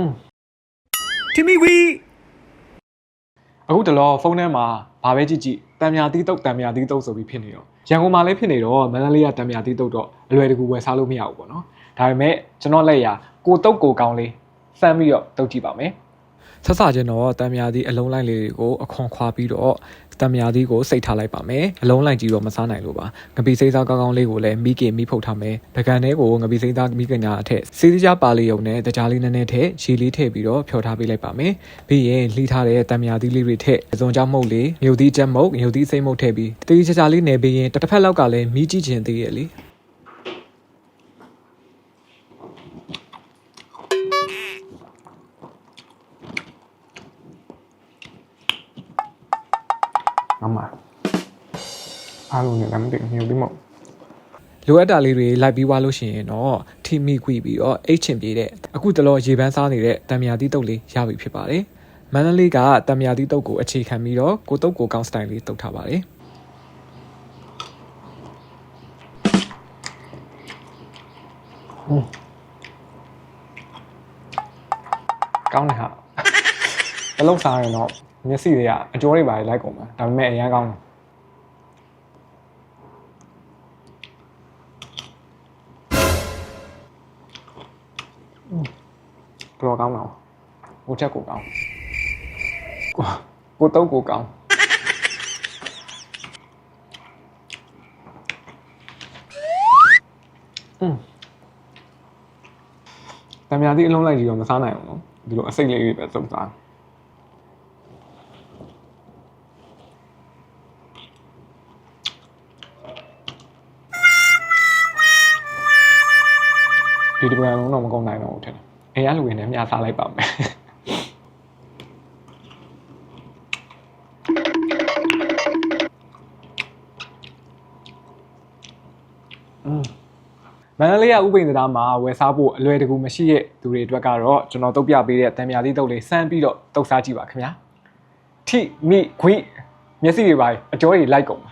อืมတီမီဝီအခုတလောဖုန်းထဲမှာဘာပဲကြည့်ကြည့်တံမြာတီးတုတ်တံမြာတီးတုတ်ဆိုပြီးဖြစ်နေတော့ရန်ကုန်မှာလည်းဖြစ်နေတော့မန္တလေးကတံမြာတီးတုတ်တော့အလွယ်တကူဝယ်စားလို့မရဘူးပေါ့နော်ဒါပေမဲ့ကျွန်တော်လက်ရကိုတုတ်ကိုကောင်းလေးစမ်းပြီးတော့တုတ်ကြည့်ပါမယ် ဆက်စချင်းတော့တံမြာတီးအလုံးလိုက်လေးတွေကိုအခွန်ခွာပြီးတော့တံမြာတီးကိုစိတ်ထားလိုက်ပါမယ်အလုံးလိုက်ကြီးတော့မစားနိုင်လို့ပါငပီစိမ့်စားကောင်းကောင်းလေးကိုလည်းမိကေမိဖုတ်ထားမယ်ပကံထဲကိုငပီစိမ့်သားမိကညာအထက်စီးစည်းကြပါလေးယုံနဲ့တကြားလေးနည်းနည်းထည့်ရှည်လေးထည့်ပြီးတော့ဖြောထားပေးလိုက်ပါမယ်ပြီးရင်လှီးထားတဲ့တံမြာတီးလေးတွေထည့်အစုံကြောင့်မုတ်လေးမြုပ်သီးချက်မုတ်မြုပ်သီးစိမ့်မုတ်ထည့်ပြီးတေးချာချာလေးနယ်ပြီးရင်တစ်ဖက်လောက်ကလည်းမိကြည့်ချင်သေးရဲ့လေ ငါမအားလုံးလည်းမသိဘူးဒီမို့လိုအပ်တာလေးတွေလိုက်ပြီးွားလို့ရှိရင်တော့ထိမိခွိပြီးတော့အိတ်ချင်ပြေတဲ့အခုတလောရေပန်းစားနေတဲ့တံမြာတီးတုပ်လေးရပြီဖြစ်ပါတယ်မန္တလေးကတံမြာတီးတုပ်ကိုအခြေခံပြီးတော့ကိုတုပ်ကိုကောင်းစတိုင်လေးတုပ်ထားပါတယ်ကောင်းတယ်ဟာအလုံးစားရင်တော့ မျက်စိတွေကအကျော်တွေပါလိုက်ကုန်မှာဒါပေမဲ့အရန်ကောင်းတယ်ဘယ်တော့ကောင်းတော့ဟိုချက်ကိုကောင်းကိုကိုတုံးကိုကောင်းอืมတံမြာတိအလုံးလိုက်ကြီးတော့မစားနိုင်ဘူးနော်ဒီလိုအစိတ်လေးတွေပဲစုံစား ဒီဒီပရန်လုံးတော့မကုန်နိုင်တော့ဘူးထင်တယ်အဲရလူတွေနဲ့မျှစားလိုက်ပါမယ်อืมမန္တလေးကဥပိ္ပဒာမှာဝယ်စားဖို့အလွယ်တကူမရှိတဲ့သူတွေအတွက်ကတော့ကျွန်တော်တုတ်ပြပေးတဲ့တံမြာသီးတုတ်လေးစမ်းပြီးတော့တုတ်စားကြည့်ပါခင်ဗျာထိမိခွိမျက်စိတွေပါအကျော်တွေလိုက်ကုန်ပါ